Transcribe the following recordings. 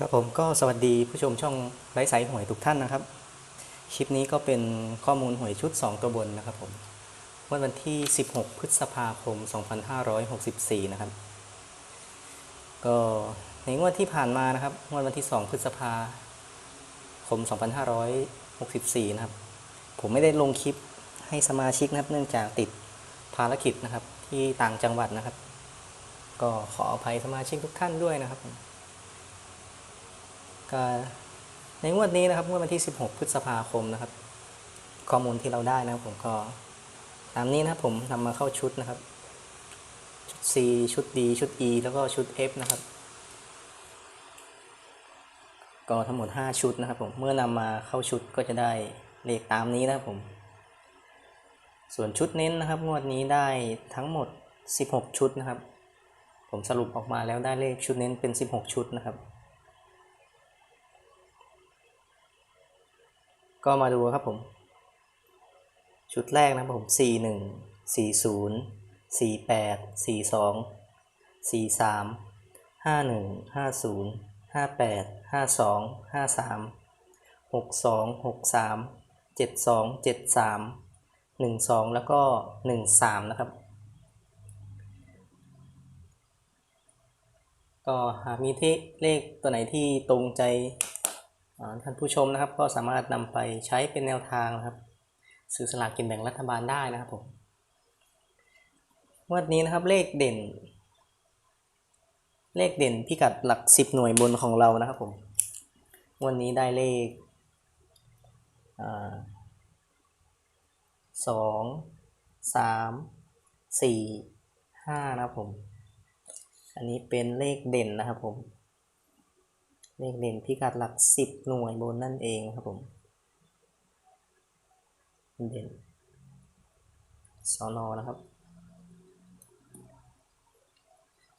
ครับผมก็สวัสดีผู้ชมช่องไร้สายหวยทุกท่านนะครับ คลิปนี้ก็เป็นข้อมูลหวยชุด 2 ตัวบนนะครับผมงวดวันที่ 16 พฤษภาคม 2564 นะครับ ก็ในงวดที่ผ่านมานะครับงวดวันที่ 2 พฤษภาคม 2564 นะครับ ผมไม่ได้ลงคลิปให้สมาชิกนะครับ เนื่องจากติดภารกิจนะครับที่ต่างจังหวัดนะครับ ก็ขออภัยสมาชิกทุกท่านด้วยนะครับ ก็ในงวดนี้นะครับงวดวันที่ 16 พฤษภาคมนะครับ ข้อมูลที่เราได้นะครับ ผมก็ตามนี้นะครับผมนำมาเข้าชุดนะครับ ชุด C ชุด D ชุด E แล้วก็ชุด F นะครับ ก็ทั้งหมด 5 ชุดนะครับ ผมเมื่อนำมาเข้าชุดก็จะได้เลขตามนี้นะครับผม ส่วนชุดเน้นนะครับ งวดนี้ได้ทั้งหมด 16 ชุดนะครับ ผมสรุปออกมาแล้วได้เลขชุดเน้นเป็น 16 ชุดนะครับ ก็มาดูครับผม ชุดแรกนะครับผม4 1 4 0 4 8 4 2 4 3 5 1 5 0 5 8 5 2 5 3 6 2 6 3 7 2 7 3 1 2แล้วก็1 3นะครับ ก็หากมีที่เลขตัวไหนที่ตรงใจ ท่านผู้ชมนะครับก็สามารถนำไปใช้เป็นแนวทางนะครับ ซื้อสลากกินแบ่งรัฐบาลได้นะครับผมวันนี้นะครับเลขเด่น เลขเด่นพิกัดหลักสิบหน่วยบนของเรานะครับผมวันนี้ได้เลขสองสามสี่ห้านะครับผม อันนี้เป็นเลขเด่นนะครับผม เลขเด่นพิกัดหลักสิบหน่วยบนนั่นเองครับผมเด่นสอนอนะครับ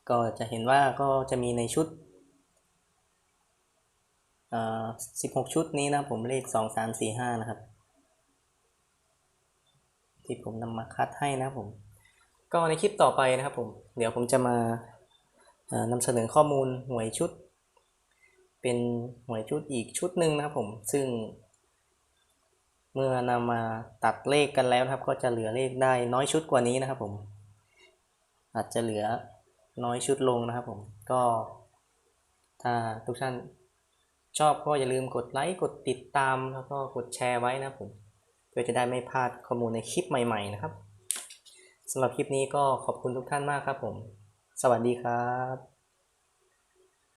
ก็จะเห็นว่าก็จะมีในชุดสิบหกชุดนี้นะผมเลขสองสามสี่ห้านะครับ ที่ผมนำมาคัดให้นะครับผม ก็ในคลิปต่อไปนะครับผม เดี๋ยวผมจะมาอ่อนำเสนอข้อมูลหวยชุด เป็นหวยชุดอีกชุดหนึ่งนะครับผม ซึ่ง เมื่อนำมาตัดเลขกันแล้วครับ ก็จะเหลือเลขได้น้อยชุดกว่านี้นะครับผม อาจจะเหลือน้อยชุดลงนะครับผม ก็ ถ้าทุกท่านชอบก็อย่าลืมกดไลค์ กดติดตาม แล้วก็กดแชร์ไว้นะครับผม เพื่อจะได้ไม่พลาดข้อมูลในคลิปใหม่ ๆ นะครับสำหรับคลิปนี้ก็ขอบคุณทุกท่านมากครับผม สวัสดีครับ